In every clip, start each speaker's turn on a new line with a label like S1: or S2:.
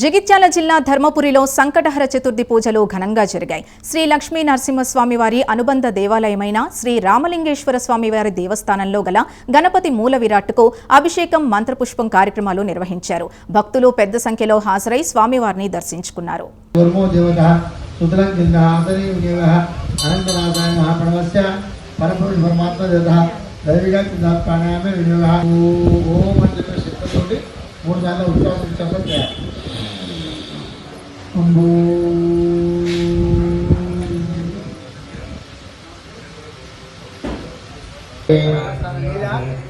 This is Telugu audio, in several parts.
S1: జగిత్యాల జిల్లా ధర్మపురిలో సంకటహర చతుర్థి పూజలు ఘనంగా జరిగాయి. శ్రీ లక్ష్మీ నరసింహస్వామి వారి అనుబంధ దేవాలయమైన శ్రీ రామలింగేశ్వర స్వామి వారి దేవస్థానంలో గల గణపతి మూల విరాట్కు అభిషేకం మంత్రపుష్పం కార్యక్రమాలు నిర్వహించారు. భక్తులు పెద్ద సంఖ్యలో హాజరై స్వామివారిని దర్శించుకున్నారు.
S2: మూడు సార్లు ఉత్సవం చేయాలి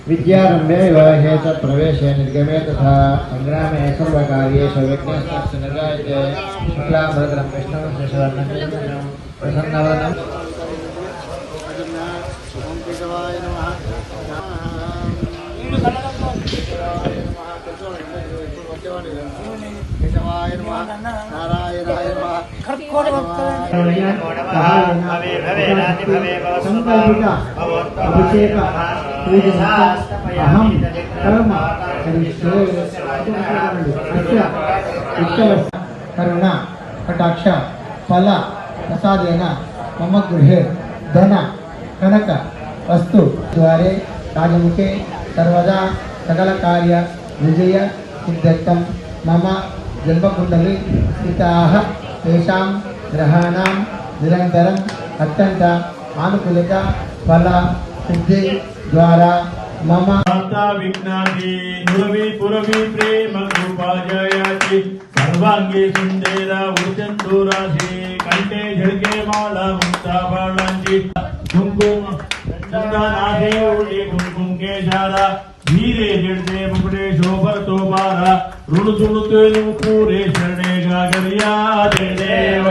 S2: Vitiarme, voy a dejar otra en el que me he hecho el en el grame de su flambo de transvestidos en el ciudadano. Pues anda. అభిషేక. పూజ అహం కర్మ కరుణ కటాక్ష ఫల ప్రసాదేన మమ గృహే ధన కనక వస్తు ద్వారే రాజముఖే సర్వదా సకల కార్య విజయ सिद्धं मम जन्मकुण्डली स्थिताः तेषां ग्रहाणां निरन्तरम् अत्यन्त आनुकूलिक फल सिद्धि द्वारा
S3: मम विघ्नाति पुरवी पुरवी प्रेम कृपाजयाति सर्वाङ्गे सुन्देरा उर्जन्तु राशि कण्ठे झळके माला मुक्ता बाळाञ्चि कुङ्कुम चन्दनाधे उडि कुङ्कुङ्केशारा हीरे निर्दे मुकुटे शोभर तो बारा ऋण सुन तेल पूरे शरणे गागरिया दे देव